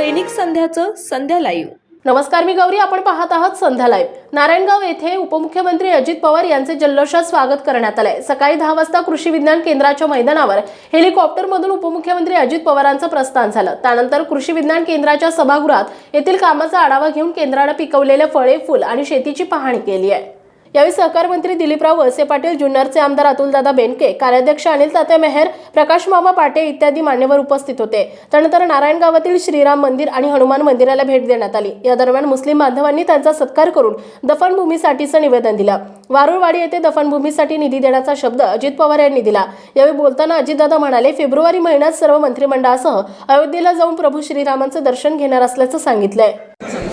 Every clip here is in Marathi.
दैनिक संध्याचं संध्या लाईव्ह. नमस्कार मी गौरी. आपण पाहत आहात संध्या लाईव्ह. नारायणगाव येथे उपमुख्यमंत्री अजित पवार यांचे जल्लोषात स्वागत करण्यात आलंय. सकाळी दहा वाजता कृषी विज्ञान केंद्राच्या मैदानावर हेलिकॉप्टरमधून उपमुख्यमंत्री अजित पवारांचं प्रस्थान झालं. त्यानंतर कृषी विज्ञान केंद्राच्या सभागृहात येथील कामाचा आढावा घेऊन केंद्रानं पिकवलेले फळे फुल आणि शेतीची पाहणी केली आहे. यावेळी सहकार मंत्री दिलीपराव वळसे पाटील जुन्नरचे आमदार अतुलदादा बेनके कार्याध्यक्ष अनिल तात्या मेहर प्रकाश मामा पाटे इत्यादी मान्यवर उपस्थित होते. त्यानंतर नारायणगावातील श्रीराम मंदिर आणि हनुमान मंदिराला भेट देण्यात आली. या दरम्यान मुस्लिम बांधवांनी त्यांचा सत्कार करून दफनभूमीसाठीचं निवेदन दिलं. वारुळवाडी येथे दफनभूमीसाठी निधी देण्याचा शब्द अजित पवार यांनी दिला. यावेळी बोलताना अजितदादा म्हणाले फेब्रुवारी महिन्यात सर्व मंत्रिमंडळासह अयोध्येला जाऊन प्रभू श्रीरामांचं दर्शन घेणार असल्याचं सांगितलंय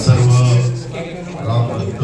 सर्व रामभक्त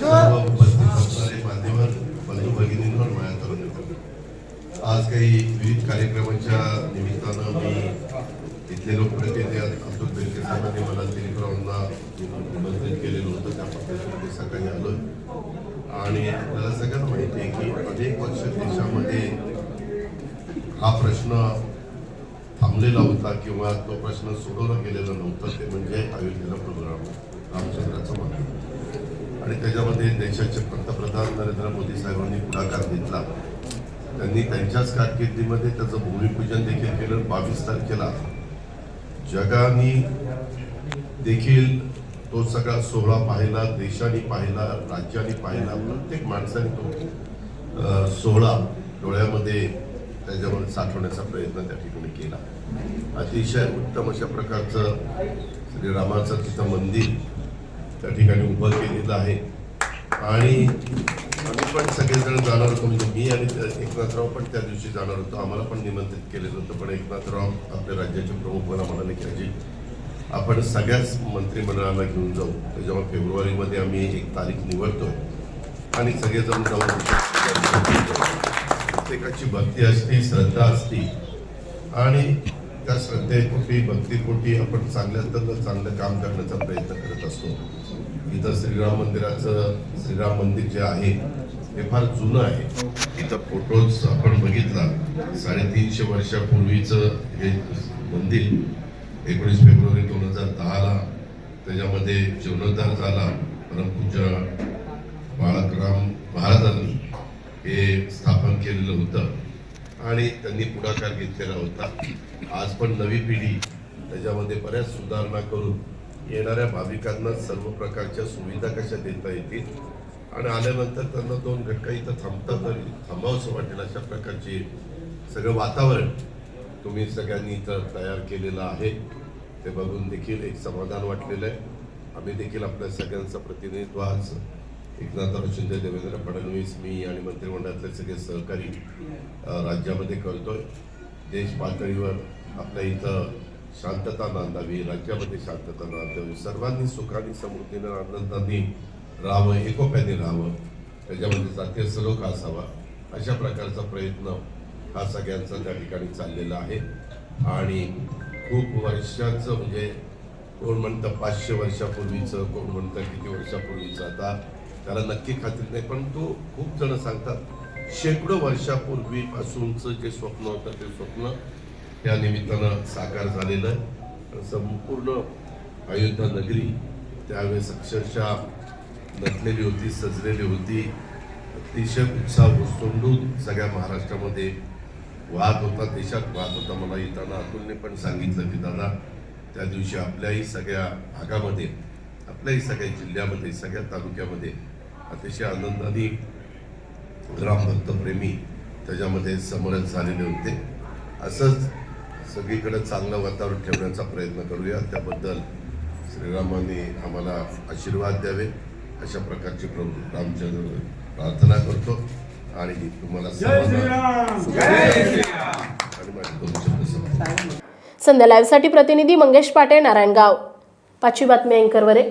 सर्व उपस्थित असणारे मान्यवर बंधू भगिनींवर माया तरुण मित्र. आज काही विविध कार्यक्रमाच्या निमित्तानं मी इथले लोकप्रतिनिधी अब्दुल बेलके साहेबांनी मला दिलीपरावांना निमंत्रित केलेलं होतं. त्या पद्धतीने सकाळी आलं आणि आपल्याला सगळ्यांना माहिती आहे की अनेक वर्ष देशामध्ये हा प्रश्न थांबलेला होता किंवा तो प्रश्न सोडवला गेलेला नव्हता. ते म्हणजे अयोध्येला प्रोग्राम रामचंद्राचं मंदिर. आणि त्याच्यामध्ये देशाचे पंतप्रधान नरेंद्र मोदी साहेबांनी पुढाकार घेतला. त्यांनी त्यांच्याच कारकिर्दीमध्ये त्याचं भूमिपूजन देखील केलं बावीस तारखेला. जगाने देखील तो सगळा सोहळा पाहिला देशाने पाहिला राज्याने पाहिला प्रत्येक माणसाने तो सोहळा डोळ्यामध्ये त्याच्यामध्ये साठवण्याचा प्रयत्न त्या ठिकाणी केला. अतिशय उत्तम अशा प्रकारचं श्रीरामाचं तिथं मंदिर त्या ठिकाणी उभं केलेलं आहे. आणि आम्ही पण सगळेजण जाणार होतो म्हणजे मी आणि एकनाथराव पण त्या दिवशी जाणार होतो. आम्हाला पण निमंत्रित केलेलं होतं पण एकनाथराव आपल्या राज्याचे प्रमुख मला म्हणाले की अजित आपण सगळ्याच मंत्रिमंडळाला घेऊन जाऊ. त्याच्यामुळे फेब्रुवारीमध्ये आम्ही एक तारीख निवडतो आणि सगळेजण जाऊन प्रत्येकाची भक्ती असते श्रद्धा असते आणि त्या श्रद्धेपोटी भक्तीपोटी आपण चांगल्यातलं चांगलं काम करण्याचा प्रयत्न करत असतो. इथं श्रीराम मंदिराचं श्रीराम मंदिर जे आहे ते फार जुनं आहे. इथं फोटोज आपण बघितला. साडेतीनशे वर्षापूर्वीचं हे मंदिर एकोणीस फेब्रुवारी दोन हजार दहाला त्याच्यामध्ये जीर्णोद्धार झाला. परमपूज्य बाळकराम महाराजांनी हे स्थापन केलेलं होतं. आणि त्यांनी पुढाकार घेतलेला होता. आज पण नवी पिढी त्याच्यामध्ये बऱ्याच सुधारणा करून येणाऱ्या भाविकांना सर्व प्रकारच्या सुविधा कशा देता येतील? आणि आल्यानंतर त्यांना दोन घटका इथं थांबता तरी थांबावंसं वाटेल अशा प्रकारचे सगळं वातावरण तुम्ही सगळ्यांनी इथं तयार केलेलं आहे. ते बघून देखील एक समाधान वाटलेलं आहे. आम्ही देखील आपल्या सगळ्यांचं प्रतिनिधित्व आज एकनाथराव शिंदे देवेंद्र फडणवीस मी आणि मंत्रिमंडळातले सगळे सहकारी राज्यामध्ये राज्यामध्ये करतोय. देश पातळीवर आपल्या इथं शांतता नांदावी राज्यामध्ये शांतता नांदावी सर्वांनी सुखाने समृद्धीनं आनंदाने राहावं एकोप्याने राहावं त्याच्यामध्ये जातीय सलोखा असावा अशा प्रकारचा प्रयत्न हा सगळ्यांचा त्या ठिकाणी चाललेला आहे. आणि खूप वर्षाचं म्हणजे कोण म्हणतं पाचशे वर्षापूर्वीचं कोण म्हणतं किती वर्षापूर्वीचं आता त्याला नक्की खात्री नाही पण तो खूप जण सांगतात शेकडो वर्षापूर्वीपासूनचं जे स्वप्न होतं ते स्वप्न त्या निमित्तानं साकार झालेलं आहे. संपूर्ण अयोध्या नगरी त्यावेळेस अक्षरशः नटलेली होती सजलेली होती. अतिशय उत्साह ओसंडून सगळ्या महाराष्ट्रामध्ये वाहत होता देशात वाहत होता. मला येताना अतुलने पण सांगितलं की दादा त्या दिवशी आपल्याही सगळ्या भागामध्ये आपल्याही सगळ्या जिल्ह्यामध्ये सगळ्या तालुक्यामध्ये अतिशय आनंदाने रामभक्त प्रेमी त्याच्यामध्ये समरस झालेले होते. असंच सगळीकडे चांगलं वातावरण ठेवण्याचा प्रयत्न करूया. त्याबद्दल श्रीरामाने आम्हाला आशीर्वाद द्यावे. अशा प्रकारची प्रभू रामचंद्र प्रार्थना करतो. आणि तुम्हाला. संध्या लाईव्हसाठी प्रतिनिधी मंगेश पाटे नारायणगाव. पाचवी बातमी अँकरवरे.